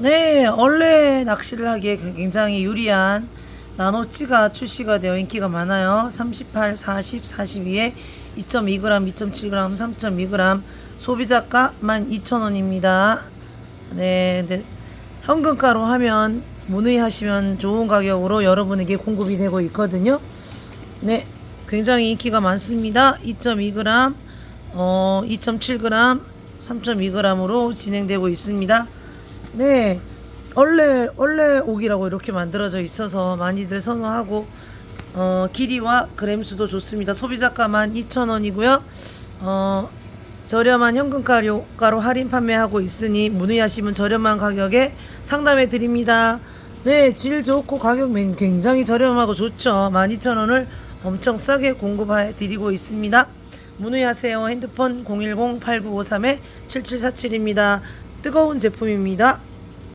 네, 원래 낚시를 하기에 굉장히 유리한 나노찌가 출시가 되어 인기가 많아요. 38, 40, 42에 2.2g, 2.7g, 3.2g 소비자가 12,000원입니다. 네, 근데 현금가로 하면 문의하시면 좋은 가격으로 여러분에게 공급이 되고 있거든요. 네, 굉장히 인기가 많습니다. 2.2g, 어, 2.7g, 3.2g으로 진행되고 있습니다. 네, 원래 원래 옥이라고 이렇게 만들어져 있어서 많이들 선호하고 어, 길이와 그램수도 좋습니다. 소비자가만 2,000원이고요. 어, 저렴한 현금가로 가로 할인 판매하고 있으니 문의하시면 저렴한 가격에 상담해 드립니다. 네, 질 좋고 가격 맨- 굉장히 저렴하고 좋죠. 12,000원을 엄청 싸게 공급해 드리고 있습니다. 문의하세요. 핸드폰 010-8953-7747입니다. 뜨거운 제품입니다.